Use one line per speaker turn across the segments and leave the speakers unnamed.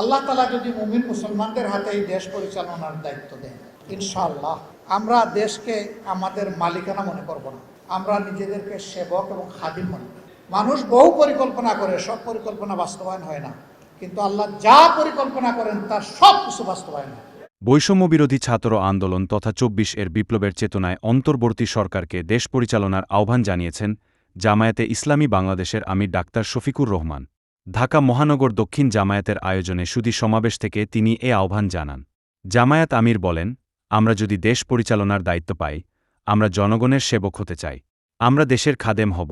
আল্লাহ তালা যদি মুমিন মুসলমানদের হাতে এই দেশ পরিচালনার দায়িত্ব দেন, ইনশাআল্লাহ। আমরা দেশকে আমাদের মালিকানা মনে করব না। আমরা নিজেদেরকে সেবক এবং খাদিম মনে মানুষ বহু পরিকল্পনা করে, সব পরিকল্পনা বাস্তবায়ন হয় না। কিন্তু আল্লাহ যা পরিকল্পনা করেন, তার সব কিছু বাস্তবায়ন হয়।
বৈষম্যবিরোধী ছাত্র আন্দোলন তথা চব্বিশ এর বিপ্লবের চেতনায় অন্তর্বর্তী সরকারকে দেশ পরিচালনার আহ্বান জানিয়েছেন জামায়াতে ইসলামী বাংলাদেশের আমির ডাক্তার শফিকুর রহমান। ঢাকা মহানগর দক্ষিণ জামায়াতের আয়োজনে সুদী সমাবেশ থেকে তিনি এ আহ্বান জানান। জামায়াত আমির বলেন, আমরা যদি দেশ পরিচালনার দায়িত্ব পাই, আমরা জনগণের সেবক হতে চাই। আমরা দেশের খাদেম হব,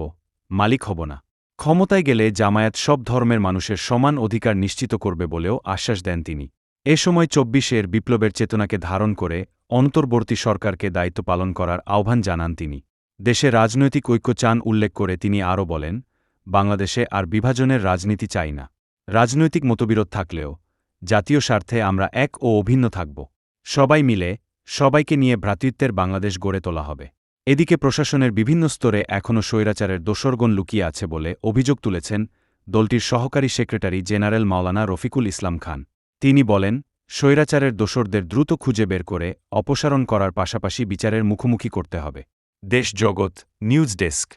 মালিক হব না। ক্ষমতায় গেলে জামায়াত সব ধর্মের মানুষের সমান অধিকার নিশ্চিত করবে বলেও আশ্বাস দেন তিনি। এ সময় চব্বিশের বিপ্লবের চেতনাকে ধারণ করে অন্তর্বর্তী সরকারকে দায়িত্ব পালন করার আহ্বান জানান তিনি। দেশে রাজনৈতিক ঐক্য চান উল্লেখ করে তিনি আরও বলেন বাংলাদেশে আর বিভাজনের রাজনীতি চাই না। রাজনৈতিক মতবিরোধ থাকলেও, জাতীয় স্বার্থে আমরা এক ও অভিন্ন থাকব। সবাই মিলে, সবাইকে নিয়ে ভ্রাতৃত্বের বাংলাদেশ গড়ে তোলা হবে। এদিকে প্রশাসনের বিভিন্ন স্তরে এখনও স্বৈরাচারের দোসরগণ লুকিয়ে আছে বলে অভিযোগ তুলেছেন দলটির সহকারী সেক্রেটারি জেনারেল মাওলানা রফিকুল ইসলাম খান। তিনি বলেন, স্বৈরাচারের দোসরদের দ্রুত খুঁজে বের করে অপসারণ করার পাশাপাশি বিচারের মুখোমুখি করতে হবে। দেশ জগৎ, নিউজ ডেস্ক।